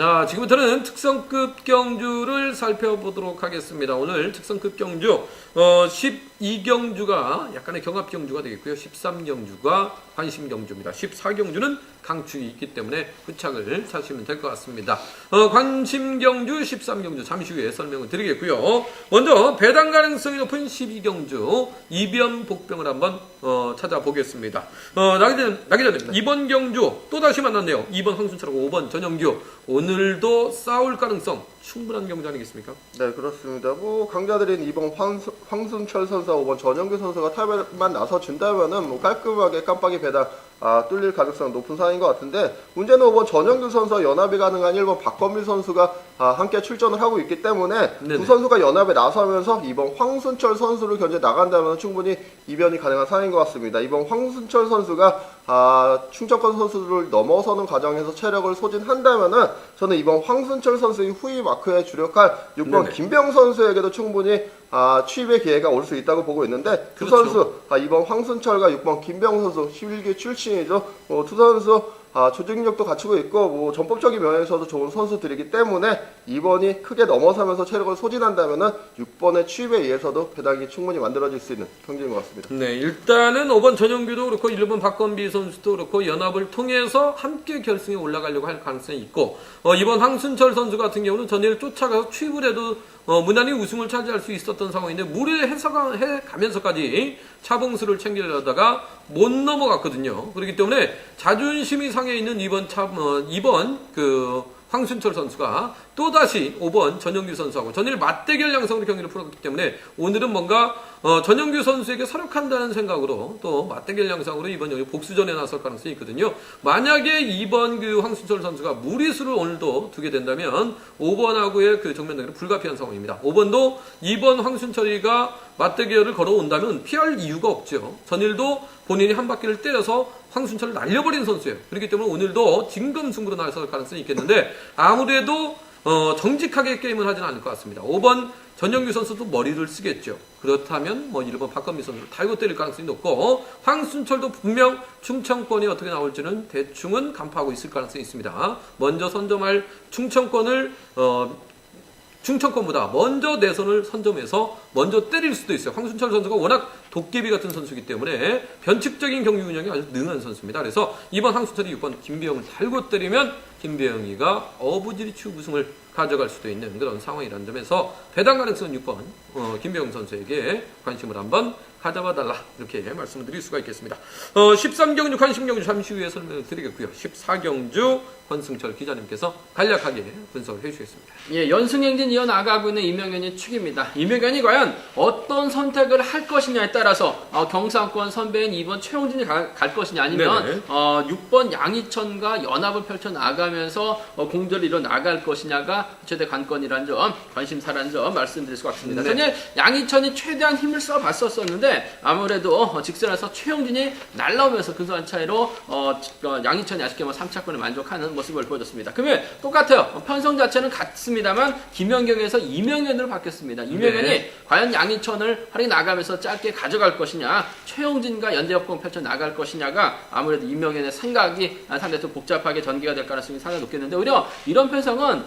자, 지금부터는 특성급 경주를 살펴보도록 하겠습니다. 오늘 특성급 경주, 어, 12경주가 약간의 경합 경주가 되겠고요. 13경주가 관심 경주입니다. 14경주는 강축이 있기 때문에 후착을 찾으시면 될 것 같습니다. 어, 관심 경주, 13경주 잠시 후에 설명을 드리겠고요. 먼저 배당 가능성이 높은 12경주 이변 복병을 한번 어, 찾아보겠습니다. 어, 나기 전, 나기 전에 이번 경주 또 다시 만났네요. 2번 황순철하고 5번 전영규 오늘 도 싸울 가능성 충분한 경주 아니겠습니까? 네 그렇습니다. 뭐 강자들인 이번 황수, 황순철 선수와 5번 전영규 선수가 탈배만 나서 준다면은 뭐 깔끔하게 깜빡이 배당 아, 뚫릴 가능성 높은 상황인 것 같은데 문제는 5번 전영규 선수와 연합이 가능한 1번 박건민 선수가 아, 함께 출전을 하고 있기 때문에 네네. 두 선수가 연합에 나서면서 이번 황순철 선수를 견제 나간다면 충분히 이변이 가능한 상황인 것 같습니다. 이번 황순철 선수가 아, 충청권 선수를 넘어서는 과정에서 체력을 소진한다면은 저는 이번 황순철 선수의 후위 마크에 주력할 6번 네네. 김병 선수에게도 충분히 아, 취입의 기회가 올 수 있다고 보고 있는데 두 그렇죠. 선수 아, 이번 황순철과 6번 김병 선수 11기 출신 이죠. 어, 두 선수 아, 조직력도 갖추고 있고 뭐 전법적인 면에서도 좋은 선수들이기 때문에 2번이 크게 넘어서면서 체력을 소진한다면은 6번의 취입에 의해서도 배당이 충분히 만들어질 수 있는 경기인 것 같습니다. 네, 일단은 5번 전영규도 그렇고 1번 박건비 선수도 그렇고 연합을 통해서 함께 결승에 올라가려고 할 가능성이 있고 어, 이번 황순철 선수 같은 경우는 전일 쫓아가서 취입을 해도 어, 무난히 우승을 차지할 수 있었던 상황인데 무리해서 해 가면서까지 차봉수를 챙기려다가 못 넘어갔거든요. 그렇기 때문에 자존심이 상해 있는 이번 차 어, 이번 그 황순철 선수가 또다시 5번 전영규 선수하고 전일 맞대결 양상으로 경기를 풀었기 때문에 오늘은 뭔가 어, 전영규 선수에게 설욕한다는 생각으로 또 맞대결 양상으로 이번 여기 복수전에 나설 가능성이 있거든요. 만약에 이번 그 황순철 선수가 무리수를 오늘도 두게 된다면 5번하고의 그 정면 대결은 불가피한 상황입니다. 5번도 이번 황순철이가 맞대결을 걸어온다면 피할 이유가 없죠. 전일도 본인이 한 바퀴를 때려서 황순철을 날려버린 선수예요. 그렇기 때문에 오늘도 진검승부로 나설 가능성이 있겠는데 아무래도 어, 정직하게 게임을 하지는 않을 것 같습니다. 5번 전영규 선수도 머리를 쓰겠죠. 그렇다면 뭐 1번 박건미 선수를 달고 때릴 가능성이 높고 황순철도 분명 충청권이 어떻게 나올지는 대충은 간파하고 있을 가능성이 있습니다. 먼저 선점할 충청권을 어, 충청권보다 먼저 내 손을 선점해서 먼저 때릴 수도 있어요. 황순철 선수가 워낙 도깨비 같은 선수이기 때문에 변칙적인 경기 운영이 아주 능한 선수입니다. 그래서 이번 황순철이 6번 김비영을 달고 때리면 김비영이가 어부지리추 우승을 가져갈 수도 있는 그런 상황이라는 점에서 배당 가능성은 6번 어, 김비영 선수에게 관심을 한번 가져봐 달라 이렇게 말씀을 드릴 수가 있겠습니다. 어, 13경주 관심경주 잠시 후에 설명을 드리겠고요. 14경주 권승철 기자님께서 간략하게 분석을 해주시겠습니다. 예, 연승행진 이어나가고 있는 이명현의 축입니다. 이명현이 과연 어떤 선택을 할 것이냐에 따라서 어, 경상권 선배인 2번 최용진이 가- 갈 것이냐 아니면. 어, 6번 양희천과 연합을 펼쳐 나가면서 어, 공조를 이뤄 나갈 것이냐가 최대 관건이라는 점, 관심사라는 점 말씀드릴 수가 있습니다. 네. 전에 양희천이 최대한 힘을 써 봤었었는데 아무래도 어, 직선에서 최용진이 날라오면서 근소한 차이로 어, 지- 어, 양희천이 아쉽게 뭐 3차권에 만족하는 모습을 보여줬습니다. 그러면 똑같아요. 어, 편성 자체는 같습니다만 김연경에서 이명현으로 바뀌었습니다. 이명현이 네. 과연 양희천을 활이 나가면서 짧게 가져갈 것이냐, 최용진과 연대협공 펼쳐 나갈 것이냐가 아무래도 이명현의 생각이 상당히 좀 복잡하게 전개가 될 가능성이 상당히 높겠는데 오히려 이런 편성은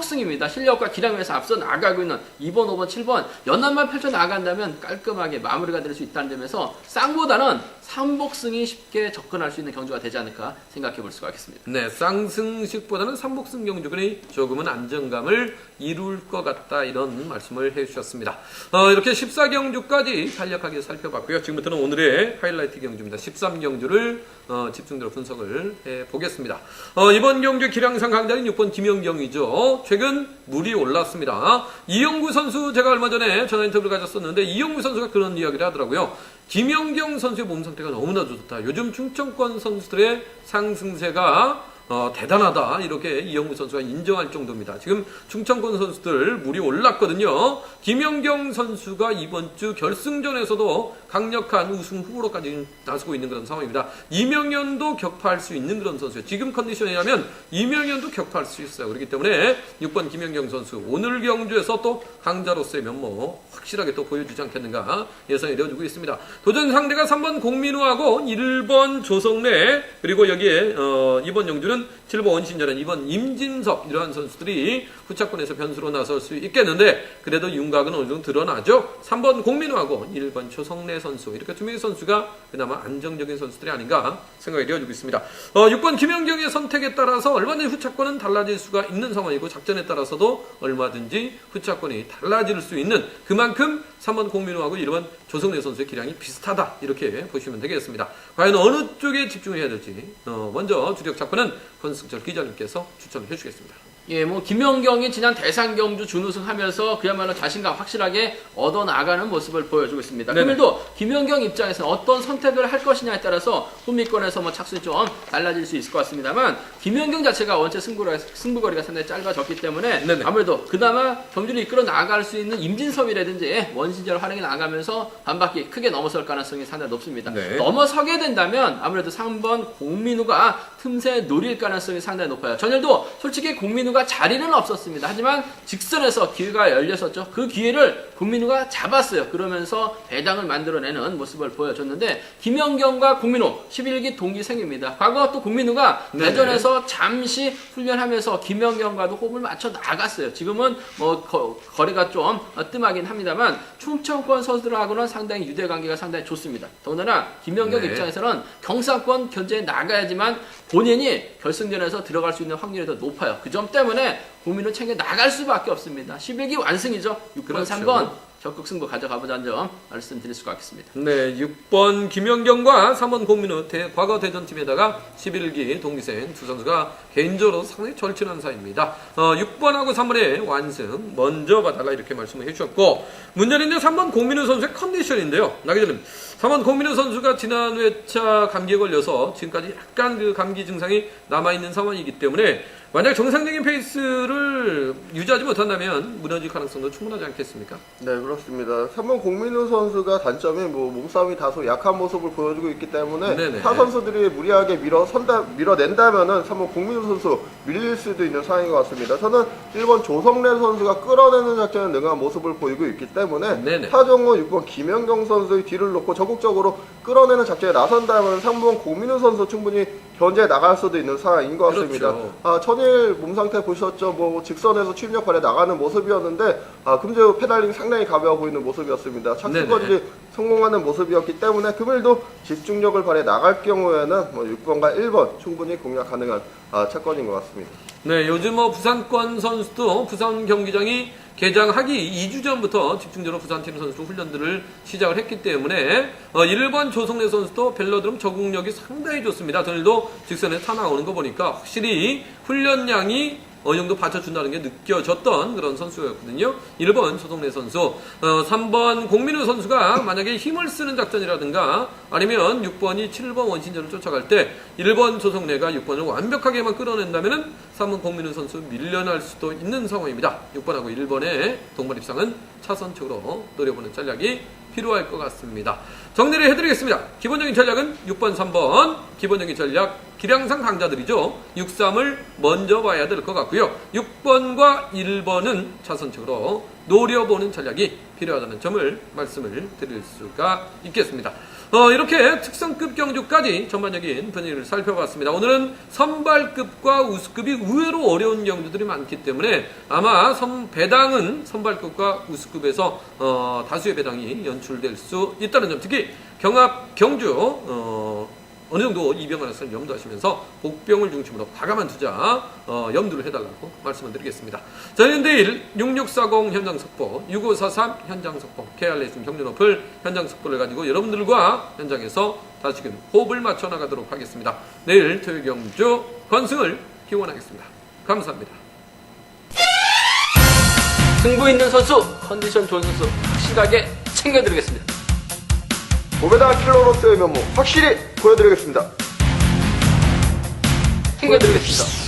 삼복승입니다. 실력과 기량에서 앞서 나가고 있는 2번, 5번, 7번 연합만 펼쳐 나간다면 깔끔하게 마무리가 될 수 있다는 점에서 쌍보다는 삼복승이 쉽게 접근할 수 있는 경주가 되지 않을까 생각해 볼 수가 있겠습니다. 네, 쌍승식보다는 삼복승 경주근이 조금은 안정감을 이룰 것 같다 이런 말씀을 해주셨습니다. 어, 이렇게 14경주까지 간략하게 살펴봤고요. 지금부터는 오늘의 하이라이트 경주입니다. 13경주를 어, 집중적으로 분석을 해보겠습니다. 어, 이번 경주 기량상 강자는 6번 김영경이죠. 최근 물이 올랐습니다. 이영구 선수 제가 얼마 전에 전화 인터뷰를 가졌었는데 이영구 선수가 그런 이야기를 하더라고요. 김영경 선수의 몸 상태가 너무나 좋다. 요즘 충청권 선수들의 상승세가 어, 대단하다 이렇게 이영무 선수가 인정할 정도입니다. 지금 충청권 선수들 물이 올랐거든요. 김연경 선수가 이번 주 결승전에서도 강력한 우승 후보로까지 나서고 있는 그런 상황입니다. 이명현도 격파할 수 있는 그런 선수예요. 지금 컨디션이라면 이명현도 격파할 수 있어요. 그렇기 때문에 6번 김연경 선수 오늘 경주에서 또 강자로서의 면모 확실하게 또 보여주지 않겠는가 예상이 되어지고 있습니다. 도전 상대가 3번 공민우하고 1번 조성래 그리고 여기에 어, 이번 영주는 7번 원신전은 2번 임진섭 이러한 선수들이 후차권에서 변수로 나설 수 있겠는데 그래도 윤곽은 어느 정도 드러나죠. 3번 공민우하고 1번 조성래 선수 이렇게 두 명의 선수가 그나마 안정적인 선수들이 아닌가 생각이 되어지고 있습니다. 어, 6번 김연경의 선택에 따라서 얼마든지 후차권은 달라질 수가 있는 상황이고 작전에 따라서도 얼마든지 후차권이 달라질 수 있는 그만큼 3번 공민우하고 1번 조성래 선수의 기량이 비슷하다 이렇게 보시면 되겠습니다. 과연 어느 쪽에 집중을 해야 될지 어, 먼저 주력 작품은 권승철 기자님께서 추천을 해주겠습니다. 예, 뭐 김연경이 지난 대상 경주 준우승하면서 그야말로 자신감 확실하게 얻어 나가는 모습을 보여주고 있습니다. 그럼에도 김연경 입장에서는 어떤 선택을 할 것이냐에 따라서 후미권에서 뭐 착순이 좀 달라질 수 있을 것 같습니다만 김연경 자체가 원체 승부거리가, 승부거리가 상당히 짧아졌기 때문에 네네. 아무래도 그나마 경주를 이끌어 나갈 수 있는 임진섭이라든지 원신제를 활용해 나가면서 반바퀴 크게 넘어설 가능성이 상당히 높습니다. 네. 넘어서게 된다면 아무래도 3번 공민우가 틈새 노릴 가능성이 상당히 높아요. 전일도 솔직히 공민우가 자리는 없었습니다. 하지만 직선에서 기회가 열렸었죠. 그 기회를 공민우가 잡았어요. 그러면서 배당을 만들어내는 모습을 보여줬는데 김연경과 공민우 11기 동기생입니다. 과거 또 공민우가 네. 대전에서 잠시 훈련하면서 김연경과도 호흡을 맞춰 나갔어요. 지금은 뭐 거, 거리가 좀 뜸하긴 합니다만 충청권 선수들하고는 상당히 유대 관계가 상당히 좋습니다. 더군다나 김연경 네. 입장에서는 경상권 견제에 나가야지만 본인이 결승전에서 들어갈 수 있는 확률이 더 높아요. 그 점 때문에 국민을 챙겨 나갈 수밖에 없습니다. 11기 완승이죠. 6번, 그렇죠. 3번 적극 승부 가져가보자는 점 말씀드릴 수가 있습니다. 네, 6번 김연경과 3번 공민우 대, 과거 대전팀에다가 11기 동기생 두 선수가 개인적으로 상당히 절친한 사이입니다. 어, 6번하고 3번의 완승 먼저 봐달라 이렇게 말씀을 해주셨고 문제는 이제 3번 공민우 선수의 컨디션인데요. 나기 전에 3번 공민우 선수가 지난 회차 감기에 걸려서 지금까지 약간 그 감기 증상이 남아있는 상황이기 때문에 만약 정상적인 페이스를 유지하지 못한다면 무너질 가능성도 충분하지 않겠습니까? 네, 그렇습니다. 3번 공민우 선수가 단점이 뭐 몸싸움이 다소 약한 모습을 보여주고 있기 때문에 네네. 타 선수들이 무리하게 밀어 선다 밀어낸다면은 3번 공민우 선수 밀릴 수도 있는 상황인 것 같습니다. 저는 1번 조성래 선수가 끌어내는 작전에 능한 모습을 보이고 있기 때문에 네네. 타정호 6번 김연경 선수의 뒤를 놓고 적극 적으로 끌어내는 작전에 나선다면 3번 공민우 선수 충분히 견제해 나갈 수도 있는 상황인 것 같습니다. 그렇죠. 아, 천일 몸 상태 보셨죠? 뭐 직선에서 출력 발에 나가는 모습이었는데 아, 금주 페달링 상당히 가벼워 보이는 모습이었습니다. 착수 네네. 거리 성공하는 모습이었기 때문에 금일도 집중력을 발휘 나갈 경우에는 뭐 6번과 1번 충분히 공략 가능한 아, 채권인 것 같습니다. 네, 요즘 뭐 부산권 선수도 부산 경기장이 개장하기 2주 전부터 집중적으로 부산팀 선수 훈련들을 시작을 했기 때문에 어, 1번 조성래 선수도 벨러드럼 적응력이 상당히 좋습니다. 오늘도 직선에 타 나오는 거 보니까 확실히 훈련량이 어느 정도 받쳐준다는 게 느껴졌던 그런 선수였거든요. 1번 조성래 선수, 어, 3번 공민우 선수가 만약에 힘을 쓰는 작전이라든가 아니면 6번이 7번 원신전을 쫓아갈 때 1번 조성래가 6번을 완벽하게만 끌어낸다면은 3번 공민우 선수 밀려날 수도 있는 상황입니다. 6번하고 1번의 동반 입상은 차선적으로 노려보는 전략이 필요할 것 같습니다. 정리를 해드리겠습니다. 기본적인 전략은 6번, 3번. 기본적인 전략, 기량상 강자들이죠. 6, 3을 먼저 봐야 될 것 같고요. 6번과 1번은 차선적으로 노려보는 전략이 필요하다는 점을 말씀을 드릴 수가 있겠습니다. 어, 이렇게 특성급 경주까지 전반적인 분위기를 살펴봤습니다. 오늘은 선발급과 우수급이 의외로 어려운 경주들이 많기 때문에 아마 선, 배당은 선발급과 우수급에서 어, 다수의 배당이 연출될 수 있다는 점, 특히 경합 경주 어, 어느 정도 이병 가능성을 염두하시면서 복병을 중심으로 과감한 투자 어, 염두를 해달라고 말씀을 드리겠습니다. 저희는 내일 6640 현장 속보, 6543 현장 속보, KR레이싱 경륜 어플 현장 속보를 가지고 여러분들과 현장에서 다시금 호흡을 맞춰 나가도록 하겠습니다. 내일 토요 경주 건승을 기원하겠습니다. 감사합니다. 승부 있는 선수, 컨디션 좋은 선수 확실하게 챙겨드리겠습니다. 오베다 킬러로서의 면모 확실히 보여드리겠습니다. 챙겨드리겠습니다.